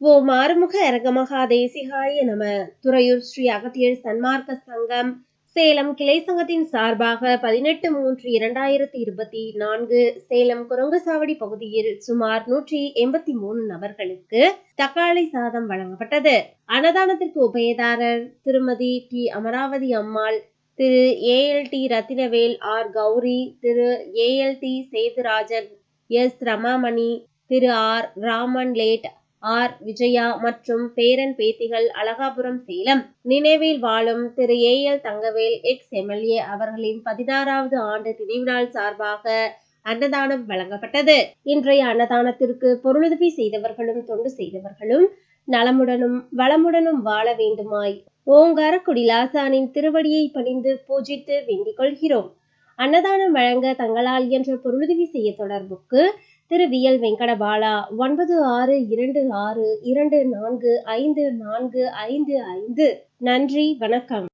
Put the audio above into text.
ஓ மாறுமுக அரங்கமகா தேசிகாய நம துறையூர் ஸ்ரீ அகத்தியர் சன்மார்க்க சங்கம் சேலம் கிளை சங்கத்தின் சார்பாக பதினெட்டு மூன்று இரண்டாயிரத்தி இருபத்தி நான்கு சேலம் குரங்குசாவடி பகுதியில் சுமார் நூற்றி எண்பத்தி மூணு நபர்களுக்கு தக்காளி சாதம் வழங்கப்பட்டது. அன்னதானத்திற்கு உபயதாரர் திருமதி டி. அமராவதி அம்மாள் திரு. AL T. Rathinavel R. Gowri திரு. AL T. Sethurajan S. Ramamani திரு. R. Raman late R. Vijaya மற்றும் பேரன் பேத்திகள் அழகாபுரம் சேலம். நினைவில் வாழும் திரு. A. L. Thangavel ex. MLA அவர்களின் பதினாறாவது ஆண்டு நினைவு சார்பாக அன்னதானம் வழங்கப்பட்டது. இன்றைய அன்னதானத்திற்கு பொருளுதவி செய்தவர்களும் தொண்டு செய்தவர்களும் நலமுடனும் வளமுடனும் வாழ வேண்டுமாய் ஓங்காரக்குடி லாசானின் திருவடியை பணிந்து பூஜித்து வேண்டிக் கொள்கிறோம். அன்னதானம் வழங்க தங்களால் என்ற பொருளுதவி செய்ய தொடர்புக்கு திரு வி. எல். வெங்கடபாலா ஒன்பது ஆறு இரண்டு ஆறு இரண்டு நான்கு ஐந்து நான்கு ஐந்து ஐந்து. நன்றி வணக்கம்.